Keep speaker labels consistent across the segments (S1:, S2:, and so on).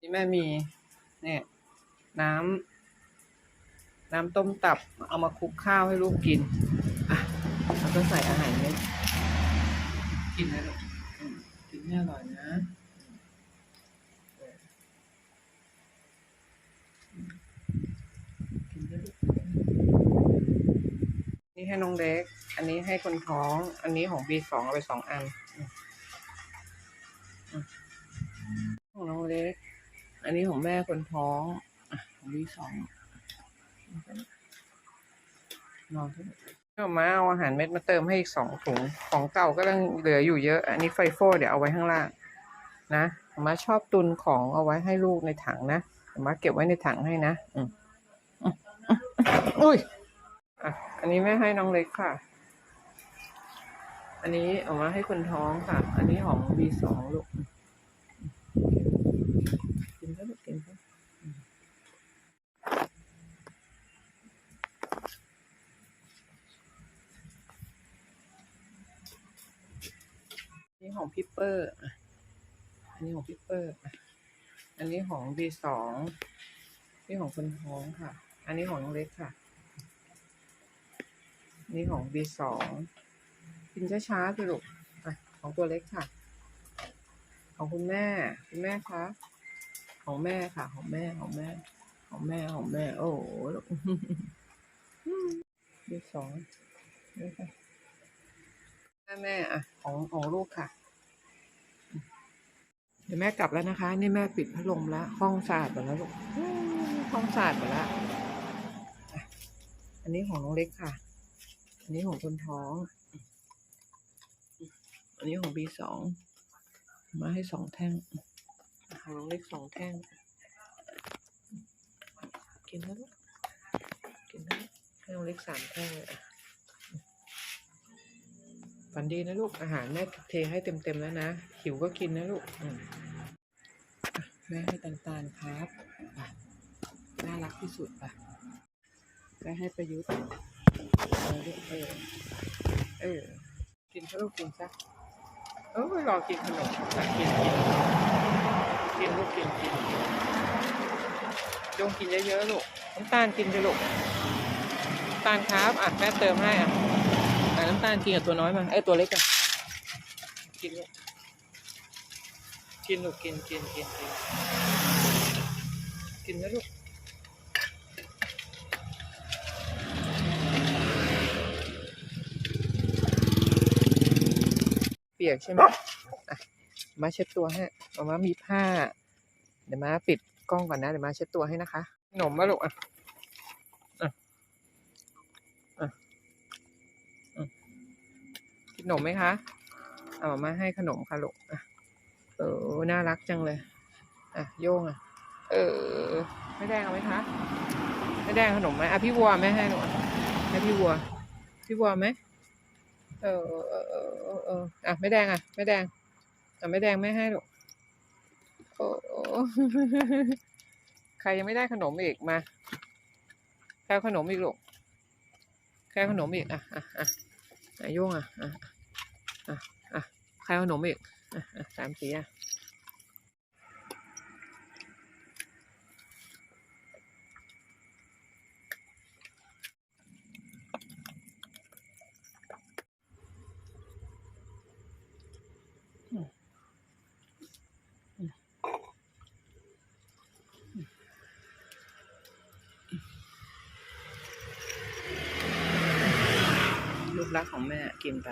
S1: นี่แม่มีเนี่ยน้ำน้ำต้มตับเอามาคลุกข้าวให้ลูกกิน อะแล้วก็ใส่อาหารเม็ดกินนะลูกกินให้อร่อยนะนี่ให้น้องเล็ก อันนี้ให้คนท้อง อันนี้ของบีสองเอาไปสองอัน นนี้ของแม่คนท้องอะของบีสองนอนเถอะก็มาเอาอาหารเม็ดมาเติมให้อีกสองถุงของเก่าก็ยังเหลืออยู่เยอะ อันนี้ไฟโฟเดี๋ยวเอาไว้ข้างล่าง นะมาชอบตุนของเอาไว้ให้ลูกในถังนะมาเก็บไว้ในถังให้นะอืมอุ้ยอะอันนี้แม่ให้น้องเล็กค่ะ อันนี้เอามาให้คนท้องค่ะ อันนี้ของบีสองลูก กินก็ลูกกินก็ นี่ของพี่เปอร์อะอันนี้ของพี่เปอร์อะอันนี้ของบีสองนี่ของคนท้องค่ะ อันนี้ของน้องเล็กค่ะ นี่ของบีสองกินช้าๆสิลูกอะของตัวเล็กค่ะ ของคุณแม่ คุณแม่คะ ของแม่ค่ะ ของแม่ ของแม่ ของแม่ ของแม่ โอ้โหลูกบีสองนี่ค่ะแม่แม่อะ ของของลูกค่ะ เดี๋ยวแม่กลับแล้วนะคะ นี่แม่ปิดพัดลมแล้ว ห้องสะอาดหมดแล้วลูกห้องสะอาดหมดแล้ว อันนี้ของน้องเล็กค่ะ อันนี้ของคนท้อง อันนี้ของบีสอง มาให้สองแท่ง ของน้องเล็กสองแท่ง กินแล้วลูกกินแล้วให้น้องเล็กสามแท่งเลยอะฝันดีนะลูกอาหารแม่เทให้เต็มๆแล้วนะ หิวก็กินนะลูกอืม แม่ให้ต่างๆครับน่ารักที่สุดป่ะแม่ให้ประยุทธ์เออเออเออกินเถอะลูกกินซะเออรอกินขนมอะกินกินกินลูกกินกินจงกินเยอะๆลูกน้ำตาลกินไปลูกน้ำตาลครับอะแม่เติมให้อะน้ำตาลกินกับตัวน้อยมาเอ้ตัวเล็กอะกินลูก กินลูกกินกินกินกินกินนะลูกเปียกใช่ไหมมาเช็ดตัวให้มามามีผ้า เดี๋ยวมาปิดกล้องก่อนนะ เดี๋ยวมาเช็ดตัวให้นะคะขนมมาลูกอะอะอะอะกินขนมไหมคะ เอามาให้ขนมค่ะลูกอะ เออน่ารักจังเลย อะ โยงอะ เออ ไม่แดงเอาไหมคะ ไม่แดงขนมไหมอะพี่วัวไม่ให้หนูอะให้พี่วัว พี่วัวไหมเออเออเออเอออะไม่แดงอะ ไม่แดงอ่ไม่แดงไม่ให้หรอกโอ้โอ้ใครยังไม่ได้ขนมอีกมาใครเอาขนมอีกลูกใครเอาขนมอีกอะอะอะอะโยงอะอะอะอะ ครเอาขนมอีกสามสีอะลูกรักของแม่กินไป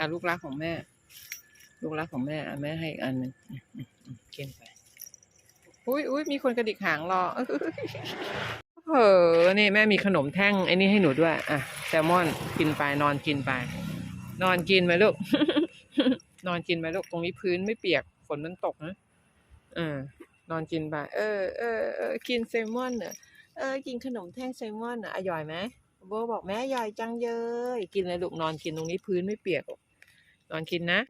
S1: อะลูกรักของแม่ ลูกรักของแม่อะแม่ให้อีกอันหนึ่งอืมอืมอืมกินไปอุ้ยอุ้ยมีคนกระดิกหางรอเออนี่แม่มีขนมแท่งไอ้นี่ให้หนูด้วย อะแซลมอนกินไปนอนกินไป นอนกินไหมลูก นอนกินไหมลูกตรงนี้พื้นไม่เปียกฝนมันตกนะเออนอนกินไปเออเออเออกินแซลมอนเหรอเออกินขนมแท่งแซลมอนเหรออร่อยไหมโบบอกแม่อร่อยจังเลยกินเลยลูกนอนกินตรงนี้พื้นไม่เปียกหรอก นอนกินนะ